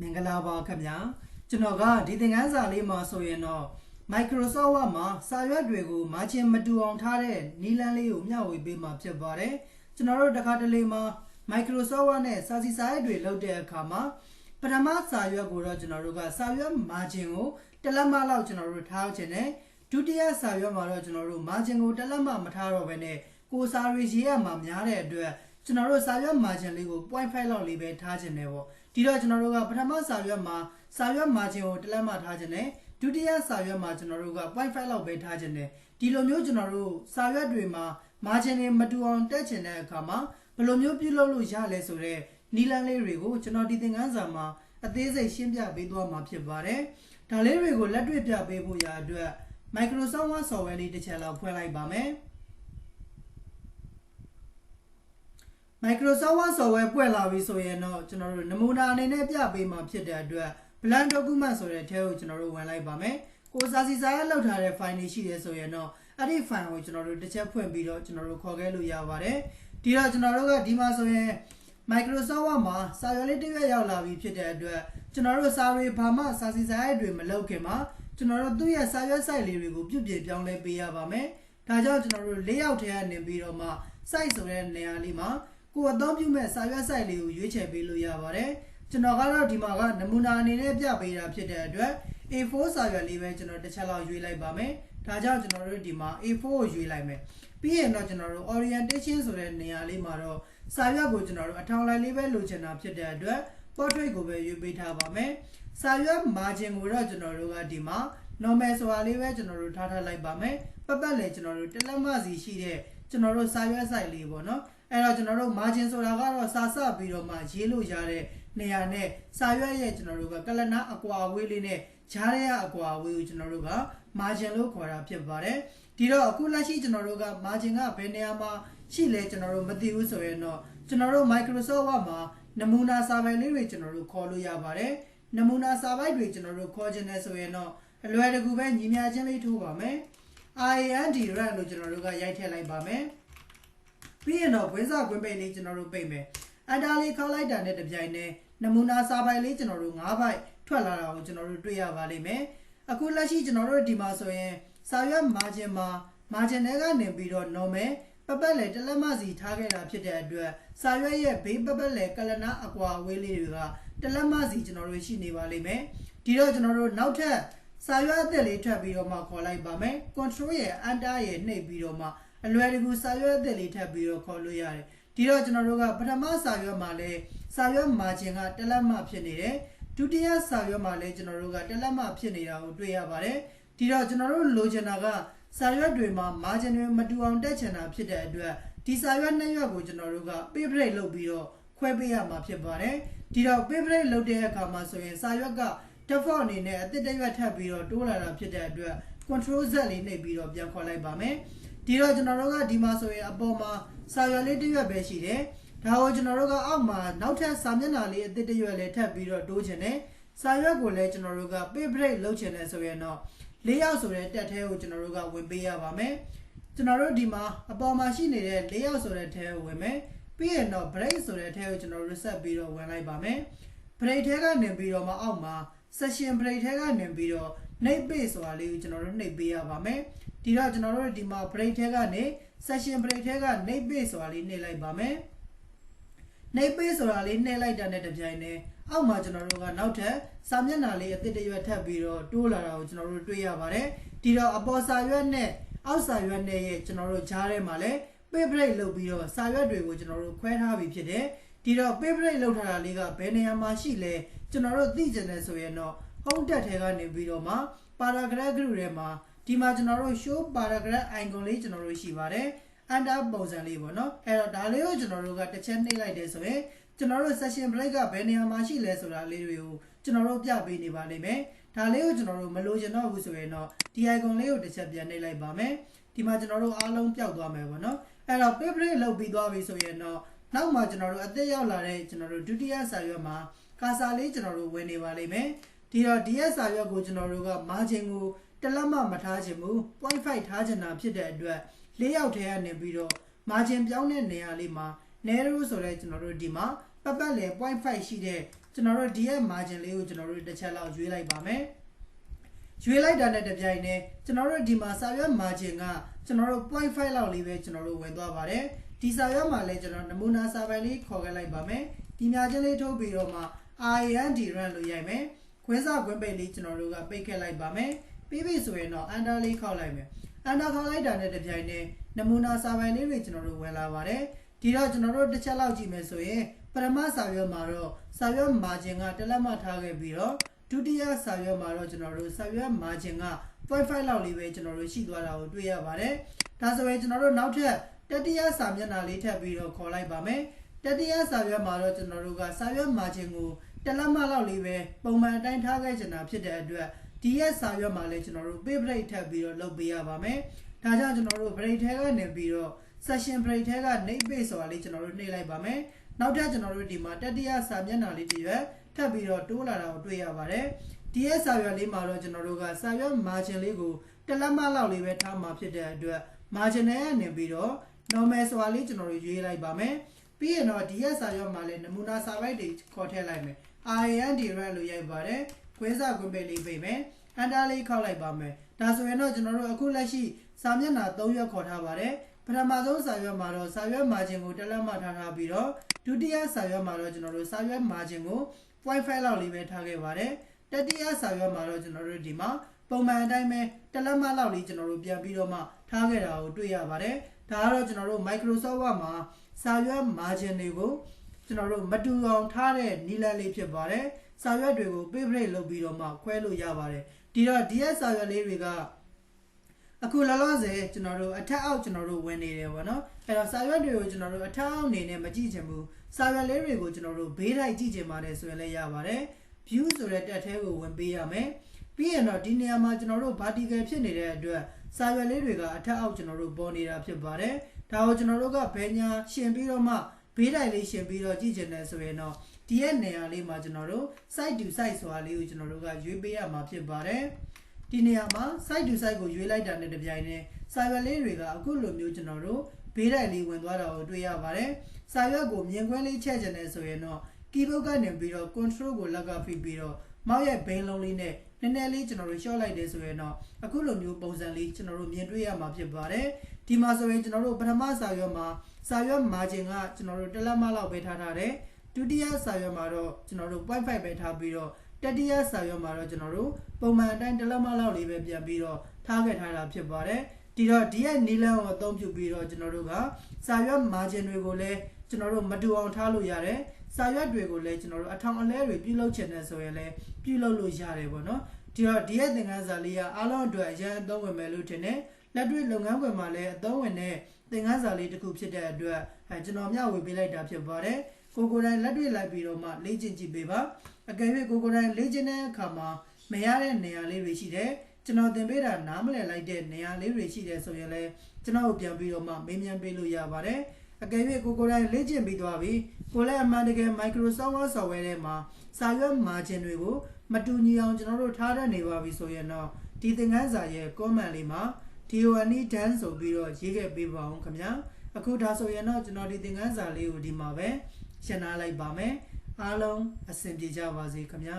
မင်္ဂလာပါခင်ဗျာကျွန်တော်ကဒီသင်ခန်းစာလေးမှာဆိုရင်တော့ Microsoft Word မှာစာရွက်တွေကို margin မတူအောင်ထားတဲ့နည်းလမ်းလေးကိုမျှဝေပေးမှာဖြစ်ပါတယ်ကျွန်တော်တို့တစ်ခါတလေမှာ Microsoft Word နဲ့စာစီစာရွက်တွေလုပ်တဲ့အခါမှာပထမစာရွက်ကိုတော့ကျွန်တော်တို့ကစာရွက် margin ကိုတစ်လက်မလောက်ကျွန်တော်တို့ထားခြင်းနဲ့ဒုတိယစာရွက်မှာတော့ကျွန်တော်တို့ margin ကိုတစ်လက်မမထားတော့ဘဲနဲ့ကိုစာရေးရေးရမှာများတဲ့အတွက်ကျွန်တော်တို့စာရွက် margin လေးကို0.5လောက်လေးပဲထားခြင်းနဲ့ပေါ့ ဒီတော့ကျွန်တော်တို့ကပထမစာရွက်မှာစာရွက် margin ကိုတစ်လက်မထားခြင်းနဲ့ဒုတိယစာရွက်မှာကျွန်တော်တို့က0.5လောက်ပဲထားခြင်းနဲ့ဒီလိုမျိုးကျွန်တော်တို့စာရွက်တွေမှာ margin တွေမတူအောင်တက်ခြင်းတဲ့အခါမှာဘယ်လိုမျိုးပြုလုပ်လို့ရလဲဆိုတော့နီလန်းလေးတွေကိုကျွန်တော်ဒီသင်ခန်းစာမှာအသေးစိတ်ရှင်းပြပေးသွားမှာဖြစ်ပါတယ်ဒါလေးတွေကိုလက်တွေ့ပြပေးဖို့ရအတွက် Microsoft Word software လေးတစ်ချက်လောက်ဖွင့်လိုက်ပါမယ် Microsoft Word software ပွက်လာပြီဆိုရင်တော့ကျွန်တော်တို့နမူနာအနေနဲ့ပြပေးမှာဖြစ်တဲ့အတွက် blank document ဆိုတဲ့ထဲကိုကျွန်တော်တို့ဝင်လိုက်ပါမယ်။ကိုစာစီစာရလောက်ထားတဲ့ file တွေရှိတယ်ဆိုရင်တော့အဲ့ဒီ file ကိုကျွန်တော်တို့တစ်ချက်ဖွင့်ပြီးတော့ကျွန်တော်တို့ခေါ်ခဲ့လို့ရပါတယ်။ဒီတော့ကျွန်တော်တို့ကဒီမှာဆိုရင် Microsoft Word မှာစာရွက်လေးတစ်ရွက်ရောက်လာပြီဖြစ်တဲ့အတွက်ကျွန်တော်တို့စာတွေဘာမှစာစီစာရက်တွေမလုပ်ခင်မှာကျွန်တော်တို့သူ့ရဲ့စာရွက် site လေးတွေကိုပြုပြင်ပြောင်းလဲပေးရပါမယ်။ဒါကြောင့်ကျွန်တော်တို့၄ရောက်ထဲကနေပြီးတော့မှ site ဆိုတဲ့နေရာလေးမှာ ကိုအသုံးပြုမဲ့စာရွက် site လေးကိုရွေးချယ်ပေးလို့ရပါတယ်ကျွန်တော်ကတော့ဒီမှာကနမူနာအနေနဲ့ပြပေးတာဖြစ်တဲ့အတွက် A4 စာရွက်လေးပဲကျွန်တော်တစ်ချက်လောက်ရွေးလိုက်ပါမယ်ဒါကြောင့်ကျွန်တော်တို့ဒီမှာ A4 ကိုရွေးလိုက်မယ်ပြီးရင်တော့ကျွန်တော်တို့ orientation ဆိုတဲ့နေရာလေးမှာတော့စာရွက်ကိုကျွန်တော်တို့အထောင်လိုက်လေးပဲလိုချင်တာဖြစ်တဲ့အတွက် portrait ကိုပဲရွေးပေးထားပါမယ်စာရွက် margin ကိုတော့ကျွန်တော်တို့ကဒီမှာ normal ဆိုတာလေးပဲကျွန်တော်တို့ထားထားလိုက်ပါမယ်ပတ်ပတ်လည်းကျွန်တော်တို့တစ်လက်မစီရှိတဲ့ကျွန်တော်တို့စာရွက် site လေးပေါ့နော် အဲ့တော့ကျွန်တော်တို့ margin ဆိုတာကတော့စာစပြီးတော့မှရေးလို့ရတဲ့နေရာနဲ့စာရွက်ရဲ့ကျွန်တော်တို့ကကလနာအကွာအဝေးလေးနဲ့ဂျားရဲအကွာအဝေးကိုကျွန်တော်တို့က margin လို့ခေါ်တာဖြစ်ပါတယ်ဒီတော့အခုလက်ရှိကျွန်တော်တို့က margin ကဘယ်နေရာမှာရှိလဲကျွန်တော်တို့မသိဘူးဆိုရင်တော့ကျွန်တော်တို့ Microsoft Word မှာနမူနာစာပိုင်လေးတွေကျွန်တော်တို့ခေါ်လို့ရပါတယ်နမူနာစာပိုက်တွေကျွန်တော်တို့ခေါ်ခြင်းနဲ့ဆိုရင်တော့အလွယ်တကူပဲညီမြချင်းလေးထိုးပါမယ် IND run လို့ကျွန်တော်တို့ကရိုက်ထည့်လိုက်ပါမယ် ပြီးရင်တော့ဝင်းစာကွင်းပိတ်လေးကျွန်တော်တို့ပိတ်မယ်အန်တာလေးခောက်လိုက်တာနဲ့တပြိုင်တည်းနမူနာစာပိုင်လေးကျွန်တော်တို့၅ပိုက်ထွက်လာတာကိုကျွန်တော်တို့တွေ့ရပါလိမ့်မယ်အခုလက်ရှိကျွန်တော်တို့ဒီမှာဆိုရင်စာရွက် margin မှာ margin တွေကနေပြီးတော့ normal ပပတ်လေတလက်မစီထားခဲ့တာဖြစ်တဲ့အတွက်စာရွက်ရဲ့ဘေးပပတ်လေကလနာအကွာဝေးလေးတွေကတလက်မစီကျွန်တော်တို့ရှိနေပါလိမ့်မယ်ဒီတော့ကျွန်တော်တို့နောက်ထပ်စာရွက်အသက်လေးထပ်ပြီးတော့မှခေါ်လိုက်ပါမယ် control ရဲ့ enter ရဲ့နှိပ်ပြီးတော့မှ အလွယ်တကူစာရွက်အသက်လေးထပ်ပြီးတော့ခေါ်လို့ရတယ်ဒီတော့ကျွန်တော်တို့ကပထမစာရွက်မှာလည်းစာရွက် margin ကတလက်မဖြစ်နေတယ်ဒုတိယစာရွက်မှာလည်းကျွန်တော်တို့ကတလက်မဖြစ်နေတာကိုတွေ့ရပါတယ်ဒီတော့ကျွန်တော်တို့လိုချင်တာကစာရွက်တွေမှာ margin တွေမတူအောင်တက်ချင်တာဖြစ်တဲ့အတွက်ဒီစာရွက်နှစ်ရွက်ကိုကျွန်တော်တို့က page break လုပ်ပြီးတော့ခွဲပေးရမှာဖြစ်ပါတယ်ဒီတော့ page break လုပ်တဲ့အခါမှာဆိုရင်စာရွက်က default အနေနဲ့အသစ်တစ်ရွက်ထပ်ပြီးတော့တိုးလာတာဖြစ်တဲ့အတွက် control z လေးနှိပ်ပြီးတော့ပြန်ခေါ်လိုက်ပါမယ် ဒီတော့ကျွန်တော်တို့ကဒီမှာဆိုရင်အပေါ်မှာစာရွက်လေးတစ်ရွက်ပဲရှိတယ်ဒါကိုကျွန်တော်တို့ကအောက်မှာနောက်ထပ်စာမျက်နှာလေးအသစ်တစ်ရွက်လေးထပ်ပြီးတော့တိုးချင်တယ်စာရွက်ကိုလည်းကျွန်တော်တို့က page break လုပ်ချင်တယ်ဆိုရင်တော့၄ရောက်ဆိုတဲ့တက်သေးကိုကျွန်တော်တို့ကဝင်ပေးရပါမယ်ကျွန်တော်တို့ဒီမှာအပေါ်မှာရှိနေတဲ့၄ရောက်ဆိုတဲ့ထဲကိုဝင်မယ်ပြီးရင်တော့ break ဆိုတဲ့ထဲကိုကျွန်တော်တို့ဆက်ပြီးတော့ဝင်လိုက်ပါမယ် break ထဲကနေပြီးတော့မှအောက်မှာ session break ထဲကနေပြီးတော့ night page ဆိုတာလေးကိုကျွန်တော်တို့နှိပ်ပေးရပါမယ်ဒီတော့ကျွန်တော်တို့ဒီမှာ break ထဲကနေ session break ထဲက night page ဆိုတာလေးနှိပ်လိုက်ပါမယ် night page ဆိုတာလေးနှိပ်လိုက်တာနဲ့တပြိုင်တည်းအောက်မှာကျွန်တော်တို့ကနောက်ထပ်စာမျက်နှာလေးအသစ်တစ်ရွက်ထပ်ပြီးတော့တိုးလာတာကိုကျွန်တော်တို့တွေ့ရပါတယ်ဒီတော့အပေါ်စာရွက်နဲ့အောက်စာရွက်နဲ့ရဲ့ကျွန်တော်တို့ဂျားထဲမှာလည်း page break လုပ်ပြီးတော့စာရွက်တွေကိုကျွန်တော်တို့ခွဲထားပြီးဖြစ်တယ်ဒီတော့ page break လုပ်ထားတာလေးကဘယ်နေရာမှာရှိလဲကျွန်တော်တို့သိကြတယ်ဆိုရင်တော့ home tab ထဲကနေပြီးတော့မှ paragraph group ထဲမှာဒီမှာကျွန်တော်တို့ show paragraph icon လေးကျွန်တော်တို့ရှိပါတယ် under ပုံစံလေးပေါ့နော်အဲ့တော့ဒါလေးကိုကျွန်တော်တို့ကတစ်ချက်နှိပ်လိုက်တယ်ဆိုရင်ကျွန်တော်တို့ session break ကဘယ်နေရာမှာရှိလဲဆိုတာလေးတွေကိုကျွန်တော်တို့ပြပေးနေပါလိမ့်မယ်ဒါလေးကိုကျွန်တော်တို့မလိုချင်တော့ဘူးဆိုရင်တော့ဒီ icon လေးကိုတစ်ချက်ပြန်နှိပ်လိုက်ပါမယ်ဒီမှာကျွန်တော်တို့အားလုံးပျောက်သွားမယ်ပေါ့နော်အဲ့တော့ page break လုပ်ပြီးသွားပြီဆိုရင်တော့နောက်မှကျွန်တော်တို့အသက်ရောက်လာတဲ့ကျွန်တော်တို့ဒုတိယစာရွက်မှာကာစာလေးကျွန်တော်တို့ဝင်နေပါလိမ့်မယ် ဒီတော့ DS စာရွက်ကိုကျွန်တော်တို့က margin ကိုတလက်မမထားခြင်းဘူး 0.5ထားခြင်းတာဖြစ်တဲ့အတွက်၄ရောက်ထဲကနေပြီးတော့ margin ပြောင်းတဲ့နေရာလေးမှာ narrow ဆိုတဲ့ကျွန်တော်တို့ဒီမှာပတ်ပတ်လည်0.5ရှိတဲ့ကျွန်တော်တို့ဒီရဲ့ margin လေးကိုကျွန်တော်တို့တစ်ချက်လောက်ရွေးလိုက်ပါမယ်ရွေးလိုက်တာနဲ့တပြိုင်နက်ကျွန်တော်တို့ဒီမှာစာရွက် margin ကကျွန်တော်တို့0.5လောက်လေးပဲကျွန်တော်တို့ဝင်သွားပါတယ်ဒီစာရွက်မှာလည်းကျွန်တော်နမူနာစာပိုင်လေးခေါ်ခဲ့လိုက်ပါမယ်ဒီညာချင်းလေးထုတ်ပြီးတော့မှ IND run လို့ရိုက်မယ် ခွဲစာခွဲပိတ်လေးကျွန်တော်တို့ကပိတ်ခဲ့လိုက်ပါမယ်ပြီးပြီဆိုရင်တော့ under လေးခောက်လိုက်မယ် under ခောက်လိုက်တာနဲ့တပြိုင်နက်နမူနာစာပိုင်လေးတွေကျွန်တော်တို့ဝင်လာပါတယ်ဒီတော့ကျွန်တော်တို့တစ်ချက်လောက်ကြည့်မယ်ဆိုရင်ပထမစာရွက်မှာတော့စာရွက် margin ကတစ်လက်မှထားခဲ့ပြီးတော့ဒုတိယစာရွက်မှာတော့ကျွန်တော်တို့စာရွက် margin က0.5လောက်လေးပဲကျွန်တော်တို့ရှိသွားတာကိုတွေ့ရပါတယ်ဒါဆိုရင်ကျွန်တော်တို့နောက်ထပ်တတိယစာမျက်နှာလေးထပ်ပြီးတော့ခေါ်လိုက်ပါမယ်တတိယစာရွက်မှာတော့ကျွန်တော်တို့ကစာရွက် margin ကို တစ်လက်မှလောက်လေးပဲပုံမှန်အတိုင်းထားခဲ့ချင်တာဖြစ်တဲ့အတွက်ဒီရဲ့စာရွက်မှာလည်းကျွန်တော်တို့ pay break ထပ်ပြီးတော့လုပ်ပေးရပါမယ်ဒါကြောင့်ကျွန်တော်တို့ break ထဲကနေပြီးတော့ session break ထဲက name base ဆိုတာလေးကျွန်တော်တို့နှိပ်လိုက်ပါမယ်နောက်ထပ်ကျွန်တော်တို့ဒီမှာတတိယစာမျက်နှာလေးတစ်ရွက်ထပ်ပြီးတော့တိုးလာတာကိုတွေ့ရပါတယ်ဒီရဲ့စာရွက်လေးမှာတော့ကျွန်တော်တို့ကစာရွက် margin လေးကိုတစ်လက်မလောက်လေးပဲထားမှာဖြစ်တဲ့အတွက် margin နဲ့နေပြီးတော့ normal ဆိုတာလေးကျွန်တော်တို့ရွေးလိုက်ပါမယ်ပြီးရင်တော့ဒီရဲ့စာရွက်မှာလည်းနမူနာစာပိုက်တွေခေါ်ထည့်လိုက်မယ် IAN direct လို့ရိုက်ပါတယ်ခွဲစာခွင့်ပိတ်လေးပိတ်မယ် enter လေးခောက်လိုက်ပါမယ်ဒါဆိုရင်တော့ကျွန်တော်တို့အခုလက်ရှိစာမျက်နှာ3ရွက်ခေါ်ထားပါတယ်ပထမဆုံးစာရွက်မှာတော့စာရွက် margin ကိုတက်လက်မှထားထားပြီးတော့ဒုတိယစာရွက်မှာတော့ကျွန်တော်တို့စာရွက် margin ကို0.5လောက်လေးပဲထားခဲ့ပါတယ်တတိယစာရွက်မှာတော့ကျွန်တော်တို့ဒီမှာပုံမှန်အတိုင်းပဲတက်လက်မှလောက်လေးကျွန်တော်တို့ပြန်ပြီးတော့မှထားခဲ့တာကိုတွေ့ရပါတယ်ဒါကတော့ကျွန်တော်တို့ Microsoft Word မှာစာရွက် margin တွေကို ကျွန်တော်တို့မတူအောင်ထားတဲ့နီလန်လေးဖြစ်ပါတယ်စာရွက်တွေကို favorite လုပ်ပြီးတော့မှခွဲလို့ရပါတယ်ဒီတော့ DS စာရွက်လေးတွေကအခုလောလောဆယ်ကျွန်တော်တို့အထက်အောက်ကျွန်တော်တို့ဝင်နေတယ်ပေါ့နော်အဲ့တော့စာရွက်တွေကိုကျွန်တော်တို့အထက်အောက်အနေနဲ့မကြည့်ချင်ဘူးစာရွက်လေးတွေကိုကျွန်တော်တို့ဘေးလိုက်ကြည့်ချင်ပါတယ်ဆိုရင်လည်းရပါတယ် view ဆိုတဲ့တက်ထဲကိုဝင်ပေးရမယ်ပြီးရင်တော့ဒီနေရာမှာကျွန်တော်တို့ vertical ဖြစ်နေတဲ့အတွက်စာရွက်လေးတွေကအထက်အောက်ကျွန်တော်တို့ပေါ်နေတာဖြစ်ပါတယ်ဒါကိုကျွန်တော်တို့ကဘယ်ညာရှင်ပြီးတော့မှ ဘေးတိုင်လေးရှင်ပြီးတော့ကြည့်ချင်တယ်ဆိုရင်တော့ဒီရဲ့နေရာလေးမှာကျွန်တော်တို့ site to site ဆိုတာလေးကိုကျွန်တော်တို့ကရွေးပေးရမှာဖြစ်ပါတယ်ဒီနေရာမှာ site to site ကိုရွေးလိုက်တာနဲ့တပြိုင်တည်းစာရွက်လေးတွေကအခုလိုမျိုးကျွန်တော်တို့ဘေးတိုင်လေးဝင်သွားတာကိုတွေ့ရပါတယ်စာရွက်ကိုမြင်ကွင်းလေးချဲ့ချင်တယ်ဆိုရင်တော့ keyboard ကနေပြီးတော့ control ကိုလက်ကဖိပြီးတော့မောက်ရဲ့ဘိန်းလုံးလေးနဲ့နည်းနည်းလေးကျွန်တော်တို့ရှော့လိုက်တယ်ဆိုရင်တော့အခုလိုမျိုးပုံစံလေးကျွန်တော်တို့မြင်တွေ့ရမှာဖြစ်ပါတယ် ဒီမှာဆိုရင်ကျွန်တော်တို့ပထမစာရွက်မှာစာရွက် margin ကကျွန်တော်တို့တစ်လက်မလောက်ပဲထားထားတယ်ဒုတိယစာရွက်မှာတော့ကျွန်တော်တို့0.5ပဲထားပြီးတော့တတိယစာရွက်မှာတော့ကျွန်တော်တို့ပုံမှန်အတိုင်းတစ်လက်မလောက်လေးပဲပြန်ပြီးတော့ထားခဲ့ထားတာဖြစ်ပါတယ်ဒီတော့ဒီရဲ့နီလန်ကိုအသုံးပြုပြီးတော့ကျွန်တော်တို့ကစာရွက် margin တွေကိုလည်းကျွန်တော်တို့မတူအောင်ထားလို့ရတယ်စာရွက်တွေကိုလည်းကျွန်တော်တို့အထောင်အလဲတွေပြုလုပ်ချင်တယ်ဆိုရင်လည်းပြုလုပ်လို့ရတယ်ပေါ့နော်ဒီတော့ဒီရဲ့သင်ခန်းစာလေးကအားလုံးအတွက်အရင်အသုံးဝင်မယ်လို့ထင်တယ် လက်တွေ့လုပ်ငန်းခွင်မှာလည်းအသုံးဝင်တဲ့သင်ခန်းစာလေးတစ်ခုဖြစ်တဲ့အတွက်အဲကျွန်တော်မျှဝေပေးလိုက်တာဖြစ်ပါတယ်ကိုကိုယ်တိုင်လက်တွေ့လိုက်ပြီးတော့မှလေ့ကျင့်ကြည့်ပေးပါအကယ်၍ကိုကိုယ်တိုင်လေ့ကျင့်တဲ့အခါမှာမရတဲ့နေရာလေးတွေရှိတယ်ကျွန်တော်သင်ပေးတာနားမလည်လိုက်တဲ့နေရာလေးတွေရှိတယ်ဆိုရင်လည်းကျွန်တော်ပြန်ပြီးတော့မှမေးမြန်းပေးလို့ရပါတယ်အကယ်၍ကိုကိုယ်တိုင်လေ့ကျင့်ပြီးသွားပြီကိုလည်းအမှန်တကယ် Microsoft Word software ထဲမှာစာရွက် margin တွေကိုမတူညီအောင်ကျွန်တော်တို့ထားတတ်နေပါပြီဆိုရင်တော့ဒီသင်ခန်းစာရဲ့ comment လေးမှာ DONE done ဆိုပြီးတော့ရေးခဲ့ပေးပါအောင်ခင်ဗျာအခုဒါဆိုရင်တော့ကျွန်တော်ဒီသင်ခန်းစာလေးကိုဒီမှာပဲရှင်းထားလိုက်ပါမယ်အားလုံးအဆင်ပြေကြပါစေခင်ဗျာ